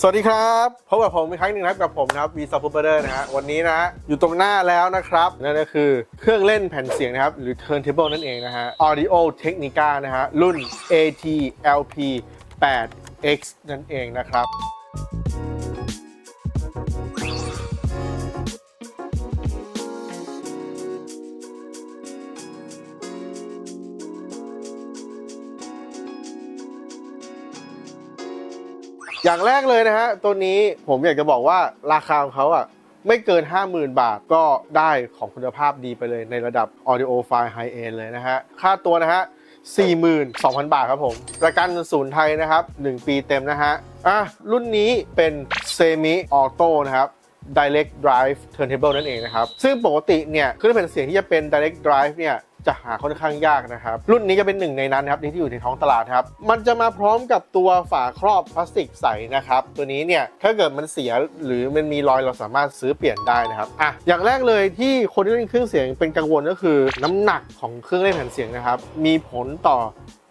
สวัสดีครับพบกับผมอีกครั้งหนึ่งนะครับกับผมนะครับวีซอฟเดอร์นะฮะวันนี้นะฮะอยู่ตรงหน้าแล้วนะครับนั่นก็คือเครื่องเล่นแผ่นเสียงนะครับ หรือ turntable นั่นเองนะฮะ Audio Technica นะฮะรุ่น ATLP 8X นั่นเองนะครับ อย่างแรกเลยนะฮะตัวนี้ผมอยากจะบอกว่าราคาของเขาอะไม่เกิน 50,000 บาทก็ได้ของคุณภาพดีไปเลยในระดับ Audio File High End เลยนะฮะ ค่าตัวนะฮะ 42,000 บาทครับผม ประกันศูนย์ไทยนะครับ 1 ปีเต็มนะฮะ อะ รุ่นนี้เป็น Semi Auto นะครับ Direct Drive Turntable นั่นเองนะครับ ซึ่งปกติเนี่ยครื่องแผ่นเสียงที่จะเป็น Direct Drive เนี่ย จะหาค่อนข้างยากนะครับ รุ่นนี้จะเป็นหนึ่งในนั้นครับที่อยู่ในท้องตลาดครับ มันจะมาพร้อมกับตัวฝาครอบพลาสติกใสนะครับ ตัวนี้เนี่ยถ้าเกิดมันเสียหรือมันมีรอยเราสามารถซื้อเปลี่ยนได้นะครับอะอย่างแรกเลยที่คนที่เล่นเครื่องเสียงเป็นกังวลก็คือ น้ำหนักของเครื่องเล่นแผ่นเสียงนะครับ มีผลต่อ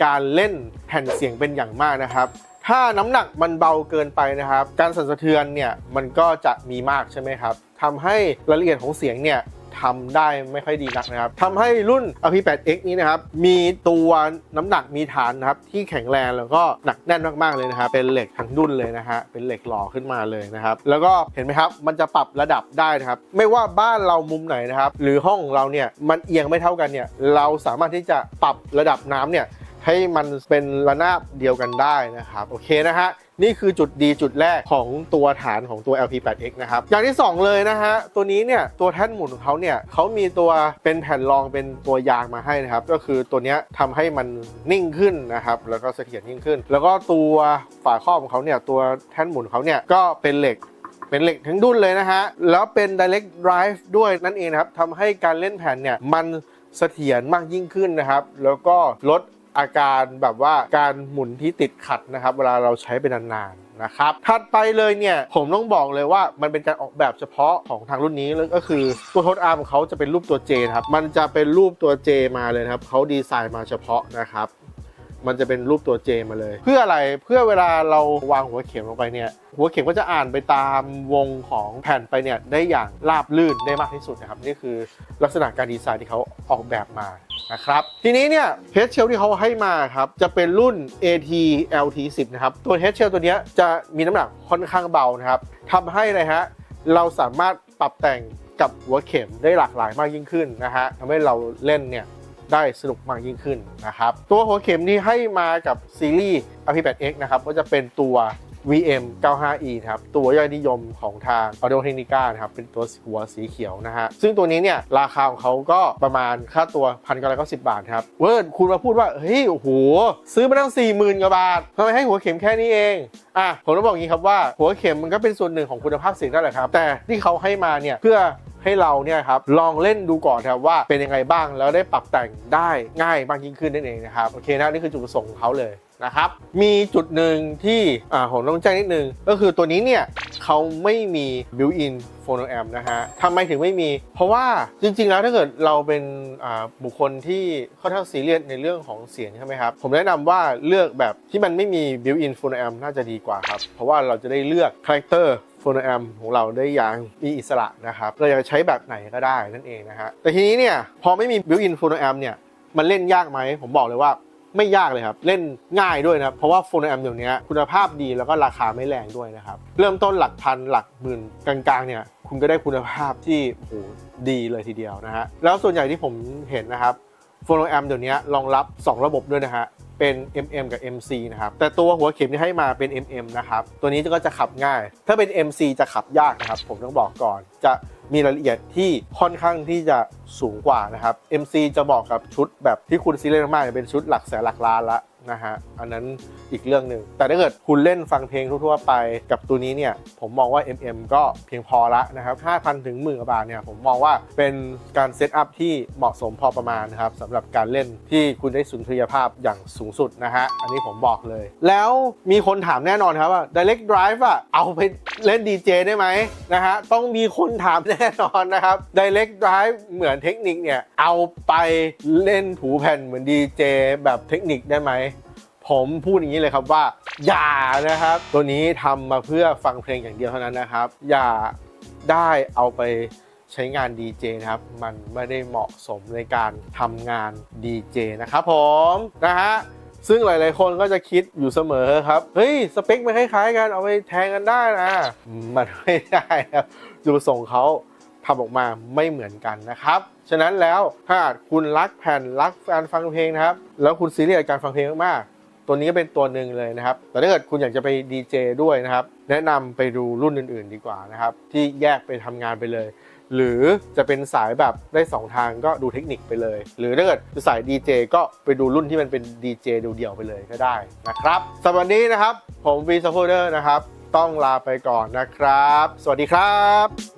การเล่นแผ่นเสียงเป็นอย่างมากนะครับถ้าน้ำหนักมันเบาเกินไปนะครับ การสั่นสะเทือนเนี่ยมันก็จะมีมากใช่ไหมครับทำให้รายละเอียดของเสียงเนี่ย ทำได้ไม่ค่อยดีนักนะครับทำให้รุ่น RP8X นี้นะครับ มีตัวน้ำหนักมีฐานนะครับที่แข็งแรงแล้วก็หนักแน่นมากๆเลยนะครับ เป็นเหล็กทั้งดุนเลยนะฮะ เป็นเหล็กหล่อขึ้นมาเลยนะครับ แล้วก็เห็นไหมครับ มันจะปรับระดับได้นะครับ ไม่ว่าบ้านเรามุมไหนนะครับ หรือห้องเราเนี่ย มันเอียงไม่เท่ากันเนี่ย เราสามารถที่จะปรับระดับน้ำเนี่ย ให้มันเป็นระนาบเดียวกันได้นะครับโอเคนะฮะนี่คือจุดดีจุดแรกของตัวฐานของตัว LP8X นะครับ อย่างที่ 2 เลยนะฮะ ตัวนี้เนี่ย ตัวแท่นหมุนของเขาเนี่ยเขามีตัวเป็นแผ่นรองเป็นตัวยางมาให้นะครับ ก็คือตัวนี้ทำให้มันนิ่งขึ้นนะครับ แล้วก็เสถียรยิ่งขึ้น แล้วก็ตัวฝาครอบของเขาเนี่ย ตัวแท่นหมุนเขาเนี่ย ก็เป็นเหล็กเป็นเหล็กทั้งดุนเลยนะฮะ แล้วเป็น direct drive ด้วยนั่นเองนะครับทำให้การเล่นแผ่นเนี่ยมันเสถียรมากยิ่งขึ้นนะครับ แล้วก็ลด อาการแบบว่าการหมุนที่ติดขัดนะครับ เวลาเราใช้ไปนานๆนะครับถัดไปเลยเนี่ยผมต้องบอกเลยว่ามันเป็นการออกแบบเฉพาะของทางรุ่นนี้แล้วก็คือตัวทษอาร์มของเขาจะเป็นรูปตัว J นะครับมันจะเป็นรูปตัว J มาเลยครับเขาดีไซน์มาเฉพาะนะครับมันจะเป็นรูปตัว J มาเลย เพื่ออะไรเพื่อเวลาเราวางหัวเข็มลงไปเนี่ยหัวเข็มก็จะอ่านไปตามวงของแผ่นไปเนี่ยได้อย่างราบลื่นได้มากที่สุดนะครับนี่คือลักษณะการดีไซน์ที่เขาออกแบบมา นะครับ ทีนี้เนี่ยเฮดเชลที่เขาให้มาครับ จะเป็นรุ่น AT LT 10นะครับ ตัวเฮดเชลตัวนี้จะมีน้ำหนักค่อนข้างเบานะครับทำให้เลยฮะเราสามารถปรับแต่งกับหัวเข็มได้หลากหลายมากยิ่งขึ้นนะฮะทำให้เราเล่นเนี่ยได้สนุกมากยิ่งขึ้นนะครับ ตัวหัวเข็มที่ให้มากับซีรีส์ RP8X นะครับก็จะเป็นตัว VM 95E ครับ ตัวยอดนิยมของทาง Audio Technica นะครับ เป็นตัวหัวสีเขียวนะฮะ ซึ่งตัวนี้เนี่ย ราคาของเขาก็ประมาณค่าตัว1,990บาทครับ เวิร์ดคุณมาพูดว่า เฮ้ย โอ้โห ซื้อมาตั้ง40,000กว่าบาททำไมให้หัวเข็มแค่นี้เองอะผมต้องบอกอย่างนี้ครับว่า หัวเข็มมันก็เป็นส่วนหนึ่งของคุณภาพเสียงนั่นแหละครับ แต่ที่เขาให้มาเนี่ยเพื่อให้เราเนี่ยครับลองเล่นดูก่อนครับว่าเป็นยังไงบ้างแล้วได้ปรับแต่งได้ง่ายมากยิ่งขึ้นนั่นเองนะครับโอเคนะนี่คือจุดประสงค์ของเขาเลย นะครับ มีจุดหนึ่งที่อ่าผมต้องแจ้งนิดนึง ก็คือตัวนี้เนี่ยเขาไม่มี built-in phono amp นะฮะทำไมถึงไม่มี เพราะว่าจริงๆแล้วถ้าเกิดเราเป็นบุคคลที่ค่อนข้างซีเรียสในเรื่องของเสียงใช่ไหมครับ ผมแนะนำว่าเลือกแบบที่มันไม่มี built-in phono amp น่าจะดีกว่าครับ เพราะว่าเราจะได้เลือกคาแรคเตอร์โฟโนแอมของเราได้อย่างมีอิสระนะครับ เราจะใช้แบบไหนก็ได้นั่นเองนะฮะแต่ทีนี้เนี่ยพอไม่มีบิวอินโฟโนแอมเนี่ยมันเล่นยากไหมผมบอกเลยว่า ไม่ยากเลยครับ เล่นง่ายด้วยนะครับ เพราะว่าโฟโนแอมเดี๋ยวนี้คุณภาพดีแล้วก็ราคาไม่แรงด้วยนะครับ เริ่มต้นหลักพันหลักหมื่นกลางๆเนี่ยคุณก็ได้คุณภาพที่โอ้โหดีเลยทีเดียวนะฮะแล้วส่วนใหญ่ที่ผมเห็นนะครับโฟโนแอมเดี๋ยวนี้รองรับ 2 ระบบด้วยนะฮะเป็น MM กับ MC นะครับ แต่ตัวหัวเข็มที่ให้มาเป็น MM นะครับ ตัวนี้ก็จะขับง่าย ถ้าเป็น MC จะขับยากนะครับ ผมต้องบอกก่อน จะมีรายละเอียดที่ค่อนข้างที่จะสูงกว่านะครับ MC จะบอกกับชุดแบบที่คุณซีเรียสมากๆเป็นชุดหลักแสนหลักล้านละนะฮะอันนั้นอีกเรื่องหนึ่งแต่ถ้าเกิดคุณเล่นฟังเพลงทั่วๆไปกับตัวนี้เนี่ย ผมมองว่า MM ก็เพียงพอละนะครับ5,000 ถึงหมื่นกว่าบาทเนี่ย ผมมองว่าเป็นการเซตอัพที่เหมาะสมพอประมาณนะครับสำหรับการเล่นที่คุณได้สุนทรียภาพอย่างสูงสุดนะฮะ อันนี้ผมบอกเลย แล้วมีคนถามแน่นอนครับว่า Direct Drive อะเอาไปเล่น DJ ได้ไหมนะฮะต้องมีคนถามแแน่นอนนะครับ Direct Drive เหมือนเทคนิคเนี่ย เอาไปเล่นถูแผ่นเหมือน DJ แบบเทคนิคได้ไหม ผมพูดอย่างนี้เลยครับว่า อย่านะครับ ตัวนี้ทำมาเพื่อฟังเพลงอย่างเดียวเท่านั้นนะครับ อย่าได้เอาไปใช้งานดีเจนะครับ มันไม่ได้เหมาะสมในการทำงานดีเจนะครับผมนะฮะ ซึ่งหลาย ๆ คนก็จะคิดอยู่เสมอครับ เฮ้ย สเปคมันคล้าย ๆ กันเอาไปแทงกันได้นะมันไม่ได้ครับจุดประสงค์เขาทำออกมาไม่เหมือนกันนะครับ ฉะนั้นแล้วถ้าคุณรักแผ่นรักการฟังเพลงนะครับ แล้วคุณซีเรียสการฟังเพลงมากๆตัวนี้ก็เป็นตัวหนึ่งเลยนะครับ แต่ถ้าเกิดคุณอยากจะไปดีเจด้วยนะครับ แนะนำไปดูรุ่นอื่น ๆ ดีกว่านะครับ ที่แยกไปทำงานไปเลย หรือจะเป็นสายแบบได้ 2 ทางก็ดูเทคนิคไปเลย หรือถ้าเกิดจะสายดีเจก็ไปดูรุ่นที่มันเป็นดีเจเดี่ยวๆไปเลยก็ได้นะครับสำหรับวันนี้นะครับ ผมวีซัพพอร์เตอร์นะครับ ต้องลาไปก่อนนะครับ สวัสดีครับ